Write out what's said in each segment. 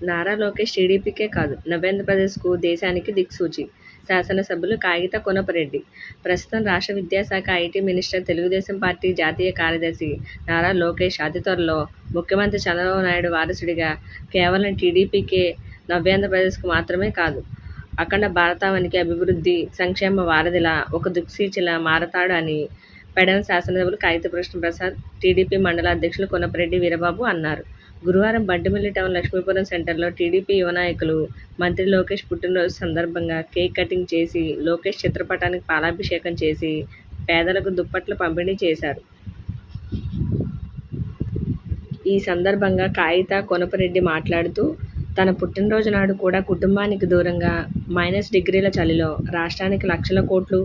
నారా లోకేష్ టీడీపీకే కాదు నవ్యాంధ్రప్రదేశ్కు, దేశానికి దిక్సూచి. శాసనసభ్యులు కాగిత కొనపరెడ్డి ప్రస్తుతం రాష్ట్ర విద్యాశాఖ, ఐటీ మినిస్టర్, తెలుగుదేశం పార్టీ జాతీయ కార్యదర్శి నారా లోకేష్ అతి త్వరలో ముఖ్యమంత్రి చంద్రబాబు నాయుడు వారసుడిగా కేవలం టీడీపీకే, నవ్యాంధ్రప్రదేశ్కు మాత్రమే కాదు అఖండ భారతావనికి అభివృద్ధి, సంక్షేమ వారధిలా, ఒక దిక్సూచిలా మారతాడు అని పెడన శాసనసభ్యులు కాగిత కృష్ణప్రసాద్, టీడీపీ మండల అధ్యక్షులు కొనపరెడ్డి వీరబాబు అన్నారు. గురువారం బంటుమిల్లి టౌన్ లక్ష్మీపురం సెంటర్లో టీడీపీ యువ నాయకులు మంత్రి లోకేష్ పుట్టినరోజు సందర్భంగా కేక్ కటింగ్ చేసి, లోకేష్ చిత్రపటానికి పాలాభిషేకం చేసి, పేదలకు దుప్పట్లు పంపిణీ చేశారు. ఈ సందర్భంగా కాగిత కొనపరెడ్డి మాట్లాడుతూ, తన పుట్టినరోజు నాడు కూడా కుటుంబానికి దూరంగా మైనస్ డిగ్రీల చలిలో రాష్ట్రానికి లక్షల కోట్లు,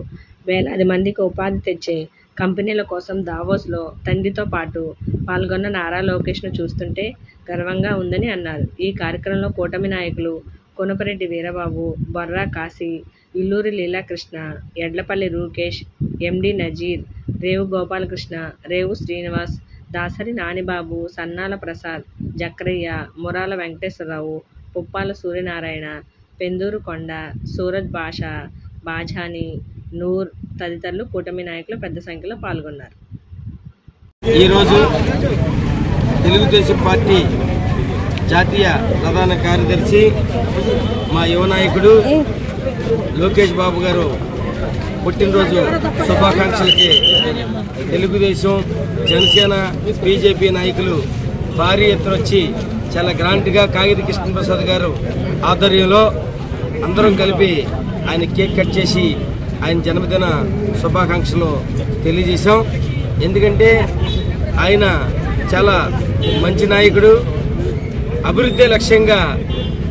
వేలాది మందికి ఉపాధి తెచ్చే కంపెనీల కోసం దావోస్లో తండ్రితో పాటు పాల్గొన్న నారా లోకేష్ను చూస్తుంటే గర్వంగా ఉందని అన్నారు. ఈ కార్యక్రమంలో కూటమి నాయకులు కొనపరెడ్డి వీరబాబు, బొర్రా కాశీ, ఇల్లూరి లీలాకృష్ణ, యడ్లపల్లి రూకేష్, ఎండీ నజీర్, రేవు గోపాలకృష్ణ, రేవు శ్రీనివాస్, దాసరి నానిబాబు, సన్నాల ప్రసాద్, జక్రయ్య, మురాల వెంకటేశ్వరరావు, పుప్పాల సూర్యనారాయణ, పెందూరు కొండ, సూరజ్ బాషా, బాజాని నూర్ తదితరులు కూటమి నాయకులు పెద్ద సంఖ్యలో పాల్గొన్నారు. ఈరోజు తెలుగుదేశం పార్టీ జాతీయ ప్రధాన కార్యదర్శి మా యువ నాయకుడు లోకేష్ బాబు గారు పుట్టినరోజు శుభాకాంక్షలకి తెలుగుదేశం జనసేన బీజేపీ నాయకులు భారీ ఎత్తున వచ్చి చాలా గ్రాంట్గా కాగిత కృష్ణప్రసాద్ గారు ఆధ్వర్యంలో అందరం కలిపి ఆయన కేక్ కట్ చేసి ఆయన జన్మదిన శుభాకాంక్షలు తెలియజేశాం. ఎందుకంటే ఆయన చాలా మంచి నాయకుడు. అభివృద్ధి లక్ష్యంగా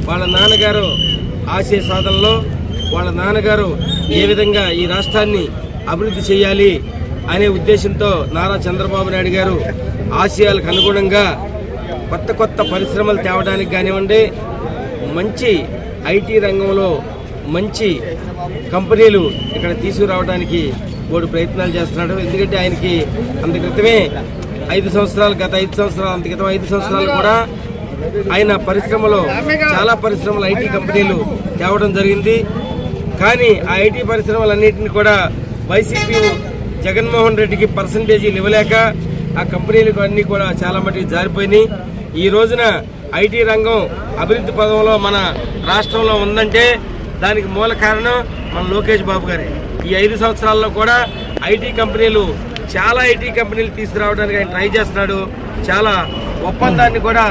వాళ్ళ నాన్నగారు ఆశయ సాధనలో వాళ్ళ నాన్నగారు ఏ విధంగా ఈ రాష్ట్రాన్ని అభివృద్ధి చేయాలి అనే ఉద్దేశంతో నారా చంద్రబాబు నాయుడు గారు ఆశయాలకు అనుగుణంగా కొత్త కొత్త పరిశ్రమలు తేవడానికి కానివ్వండి మంచి ఐటీ రంగంలో మంచి కంపెనీలు ఇక్కడ తీసుకురావడానికి వాడు ప్రయత్నాలు చేస్తున్నాడు. ఎందుకంటే ఆయనకి అంత క్రితమే ఐదు సంవత్సరాలు గత ఐదు సంవత్సరాలు అంత క్రితం ఐదు సంవత్సరాలు కూడా ఆయన పరిశ్రమలో చాలా పరిశ్రమలు ఐటీ కంపెనీలు తేవడం జరిగింది. కానీ ఆ ఐటీ పరిశ్రమలన్నింటినీ కూడా వైసీపీ జగన్మోహన్ రెడ్డికి పర్సంటేజీలు ఇవ్వలేక ఆ కంపెనీలకు అన్నీ కూడా చాలా మటుకు జారిపోయినాయి. ఈ రోజున ఐటీ రంగం అభివృద్ధి పదంలో మన రాష్ట్రంలో ఉందంటే దానికి మూల కారణం మన లోకేష్ బాబు గారే. ఈ ఐదు సంవత్సరాల్లో కూడా ఐటీ కంపెనీలు చాలా ఐటీ కంపెనీలు తీసుకురావడానికి ఆయన ట్రై చేస్తున్నాడు. చాలా ఒప్పందాన్ని కూడా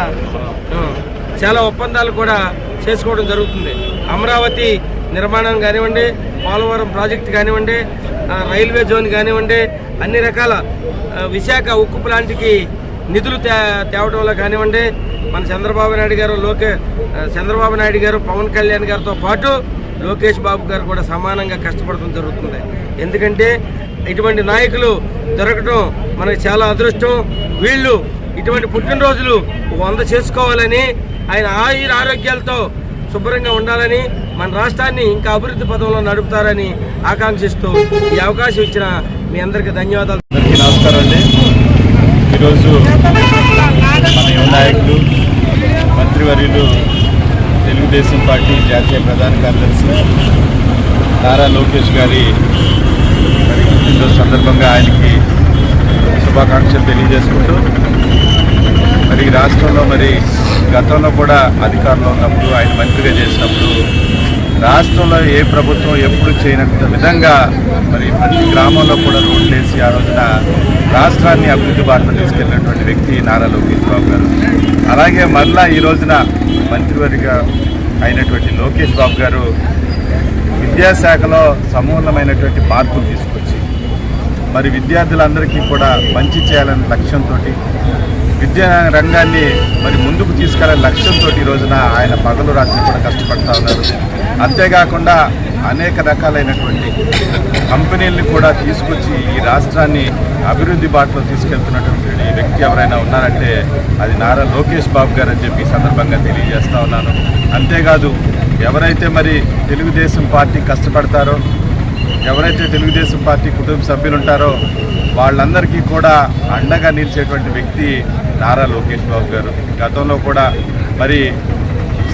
చాలా ఒప్పందాలు కూడా చేసుకోవడం జరుగుతుంది. అమరావతి నిర్మాణం కానివ్వండి పోలవరం ప్రాజెక్ట్ కానివ్వండి రైల్వే జోన్ కానివ్వండి అన్ని రకాల విశాఖ ఉక్కు ప్లాంట్కి నిధులు తే తేవడంలో కానివ్వండి మన చంద్రబాబు నాయుడు గారు లోకే చంద్రబాబు నాయుడు గారు పవన్ కళ్యాణ్ గారితో పాటు లోకేష్ బాబు గారు కూడా సమానంగా కష్టపడటం జరుగుతుంది. ఎందుకంటే ఇటువంటి నాయకులు దొరకటం మనకు చాలా అదృష్టం. వీళ్ళు ఇటువంటి పుట్టినరోజులు వంద చేసుకోవాలని ఆయన ఆయుర ఆరోగ్యాలతో శుభ్రంగా ఉండాలని మన రాష్ట్రాన్ని ఇంకా అభివృద్ధి పదంలో నడుపుతారని ఆకాంక్షిస్తూ ఈ అవకాశం ఇచ్చిన మీ అందరికీ ధన్యవాదాలు. అందరికీ నమస్కారం అండి. ఈరోజు మన నాయకులు మంత్రివర్యులు తెలుగుదేశం పార్టీ జాతీయ ప్రధాన కార్యదర్శి నారా లోకేష్ గారి పుట్టినరోజు సందర్భంగా ఆయనకి శుభాకాంక్షలు తెలియజేసుకుంటూ మరి ఈ రాష్ట్రంలో మరి గతంలో కూడా అధికారంలో ఉన్నప్పుడు ఆయన మంత్రిగా చేసినప్పుడు రాష్ట్రంలో ఏ ప్రభుత్వం ఎప్పుడు చేయనంత విధంగా మరి ప్రతి గ్రామంలో కూడా రోడ్లు వేసి ఆ రోజున రాష్ట్రాన్ని అభివృద్ధి బాటలో తీసుకెళ్ళినటువంటి వ్యక్తి నారా లోకేష్ బాబు గారు. అలాగే మరలా ఈ రోజున మంత్రివర్గ అయినటువంటి లోకేష్ బాబు గారు విద్యాశాఖలో సమూలమైనటువంటి మార్పులు తీసుకొచ్చి మరి విద్యార్థులందరికీ కూడా మంచి చేయాలనే లక్ష్యంతో విద్యా రంగాన్ని మరి ముందుకు తీసుకెళ్ళే లక్ష్యంతో ఈ రోజున ఆయన పగలు రాత్రి కూడా కష్టపడతా ఉన్నారు. అంతేకాకుండా అనేక రకాలైనటువంటి కంపెనీలను కూడా తీసుకొచ్చి ఈ రాష్ట్రాన్ని అభివృద్ధి బాటలో తీసుకెళ్తున్నటువంటి వ్యక్తి ఎవరైనా ఉన్నారంటే అది నారా లోకేష్ బాబు గారు అని చెప్పి సందర్భంగా తెలియజేస్తా ఉన్నాను. అంతేకాదు ఎవరైతే మరి తెలుగుదేశం పార్టీ కష్టపడతారో ఎవరైతే తెలుగుదేశం పార్టీ కుటుంబ సభ్యులు ఉంటారో వాళ్ళందరికీ కూడా అండగా నిలిచేటువంటి వ్యక్తి నారా లోకేష్ బాబు గారు. గతంలో కూడా మరి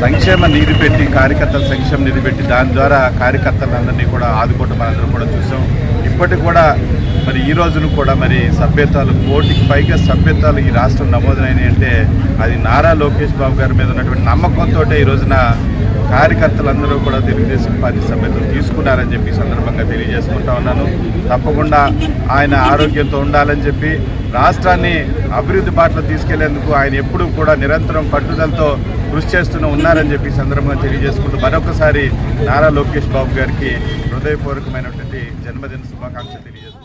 సంక్షేమ నిధి పెట్టి కార్యకర్తల సంక్షేమ నిధి పెట్టి దాని ద్వారా కార్యకర్తలందరినీ కూడా ఆదుకోవటం మనందరం కూడా చూసాం. ఇప్పటికి కూడా మరి ఈ రోజును కూడా మరి సభ్యత్వాలు కోటికి పైగా సభ్యత్వాలు ఈ రాష్ట్రం నమోదైనాయి అంటే అది నారా లోకేష్ బాబు గారి మీద ఉన్నటువంటి నమ్మకంతో ఈ రోజున కార్యకర్తలందరూ కూడా తెలుగుదేశం పార్టీ సభ్యులు తీసుకున్నారని చెప్పి సందర్భంగా తెలియజేసుకుంటా ఉన్నాను. తప్పకుండా ఆయన ఆరోగ్యంతో ఉండాలని చెప్పి రాష్ట్రాన్ని అభివృద్ధి బాటలో తీసుకెళ్ళేందుకు ఆయన ఎప్పుడూ కూడా నిరంతరం పట్టుదలతో కృషి చేస్తూనే ఉన్నారని చెప్పి సందర్భంగా తెలియజేసుకుంటూ మరొకసారి నారా లోకేష్ బాబు గారికి హృదయపూర్వకమైనటువంటి జన్మదిన శుభాకాంక్షలు తెలియజేస్తున్నారు